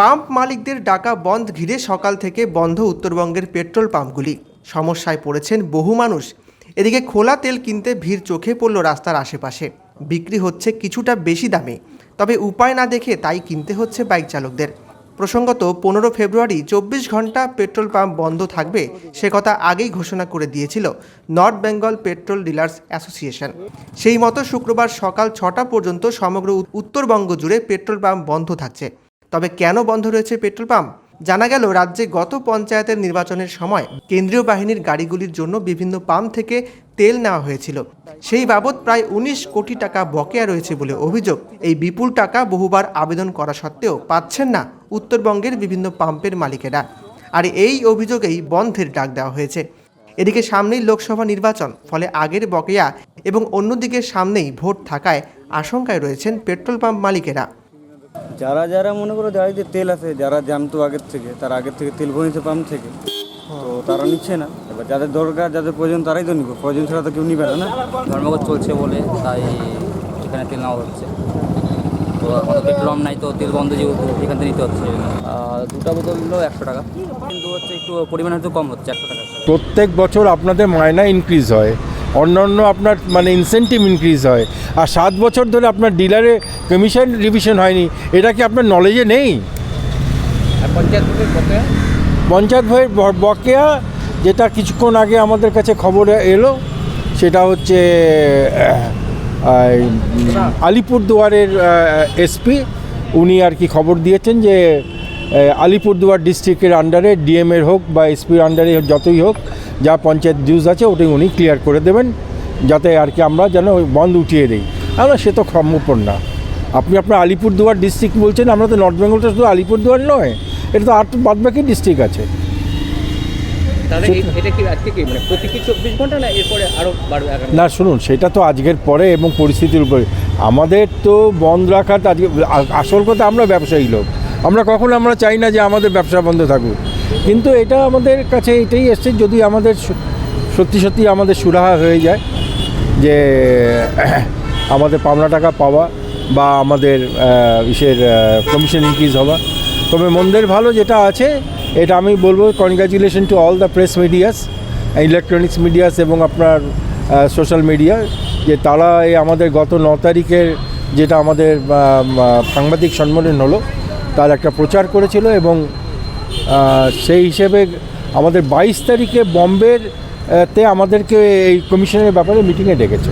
Pump মালিকদের ডাকা বন্ধ ঘিরে সকাল থেকে বন্ধ উত্তরবঙ্গের পেট্রোল পাম্পগুলি। সমস্যায় পড়েছেন বহু মানুষ। এদিকে খোলা তেল কিনতে ভিড় চোখে পড়ল রাস্তার আশেপাশে। বিক্রি হচ্ছে কিছুটা বেশি দামে। তবে উপায় না দেখে তাই কিনতে হচ্ছে বাইক চালকদের। প্রসঙ্গত, পনেরো ফেব্রুয়ারি চব্বিশ ঘণ্টা পেট্রোল পাম্প বন্ধ থাকবে সে কথা আগেই ঘোষণা করে দিয়েছিল North Bengal Petrol Dealers Association. সেই মতো শুক্রবার সকাল ছটা পর্যন্ত সমগ্র উত্তরবঙ্গ জুড়ে পেট্রোল পাম্প বন্ধ থাকছে। তবে কেন বন্ধ রয়েছে পেট্রোল পাম্প? জানা গেল, রাজ্যে গত পঞ্চায়েতের নির্বাচনের সময় কেন্দ্রীয় বাহিনীর গাড়িগুলির জন্য বিভিন্ন পাম্প থেকে তেল নেওয়া হয়েছিল। সেই বাবদ প্রায় উনিশ কোটি টাকা বকেয়া রয়েছে বলে অভিযোগ। এই বিপুল টাকা বহুবার আবেদন করা সত্ত্বেও পাচ্ছেন না উত্তরবঙ্গের বিভিন্ন পাম্পের মালিকেরা। আর এই অভিযোগেই বন্ধের ডাক দেওয়া হয়েছে। এদিকে সামনেই লোকসভা নির্বাচন, ফলে আগের বকেয়া এবং অন্যদিকে সামনেই ভোট থাকায় আশঙ্কায় রয়েছেন পেট্রোল পাম্প মালিকেরা। যারা যারা মনে করো গাড়িতে তেল আছে যারা জানতো আগের থেকে তার আগের থেকে তেল ভরেছে পাম্প থেকে। তো তারা নিচ্ছে না। এবার যাদের দরকার যাদের প্রয়োজন তারাই তো নিবে। প্রয়োজন ছাড়া তো কেউ নিবে না না? ধর্মঘট চলছে বলে তাই এখানে তেল নেওয়া হচ্ছে। তো এখন তো পেট্রোল নাই তো তেল বন্ধ যেহেতু এখান থেকে নিতে হচ্ছে। আর দুটা বোতল হলো একশো টাকা। কিন্তু হচ্ছে একটু পরিমাণ হয়তো কম হচ্ছে একশো টাকা। প্রত্যেক বছর আপনাদের মায়না ইনক্রিজ হয়। অন্যান্য আপনার মানে ইনসেন্টিভ ইনক্রিজ হয়। আর সাত বছর ধরে আপনার ডিলারে কমিশন রিভিশন হয়নি এটা কি আপনার নলেজে নেই? পঞ্চায়েত ভয়ের ব- বকেয়া যেটা কিছুক্ষণ আগে আমাদের কাছে খবরে এলো সেটা হচ্ছে আলিপুরদুয়ারের এসপি উনি আর কি খবর দিয়েছেন যে আলিপুরদুয়ার ডিস্ট্রিক্টের আন্ডারে ডিএমের হোক বা এসপির আন্ডারে যতই হোক যা পঞ্চায়েত ডিউজ আছে ওটাই উনি ক্লিয়ার করে দেবেন যাতে আর কি আমরা যেন ওই বন্ধ উঠিয়ে দিই। আমরা সে তো সম্ভবপর না। আপনি আপনার আলিপুরদুয়ার ডিস্ট্রিক্ট বলছেন আমরা তো নর্থ বেঙ্গলটা শুধু আলিপুরদুয়ার নয় এটা তো আট বাদবাকি ডিস্ট্রিক্ট আছে। মানে না শুনুন সেটা তো আজকের পরে এবং পরিস্থিতির উপরে। আমাদের তো বন্ধ রাখা তো আজকে আসল কথা আমরা ব্যবসায়ী লোক। আমরা কখনো আমরা চাই না যে আমাদের ব্যবসা বন্ধ থাকুক। কিন্তু এটা আমাদের কাছে এটাই এসছে, যদি আমাদের সত্যি সত্যি আমাদের সুরাহা হয়ে যায় যে, আমাদের পাওনা টাকা পাওয়া বা আমাদের ইসের কমিশন ইনক্রিজ হওয়া। তবে মন্দের ভালো যেটা আছে, এটা আমি বলব congratulation to all the press medias electronics medias এবং আপনার সোশ্যাল মিডিয়া যে তারা এই আমাদের গত ন তারিখের যেটা আমাদের সাংবাদিক সম্মেলন হলো, তার একটা প্রচার করেছিল এবং সেই হিসেবে আমাদের বাইশ তারিখে বম্বের তে আমাদেরকে এই কমিশনের ব্যাপারে মিটিংয়ে ডেকেছে।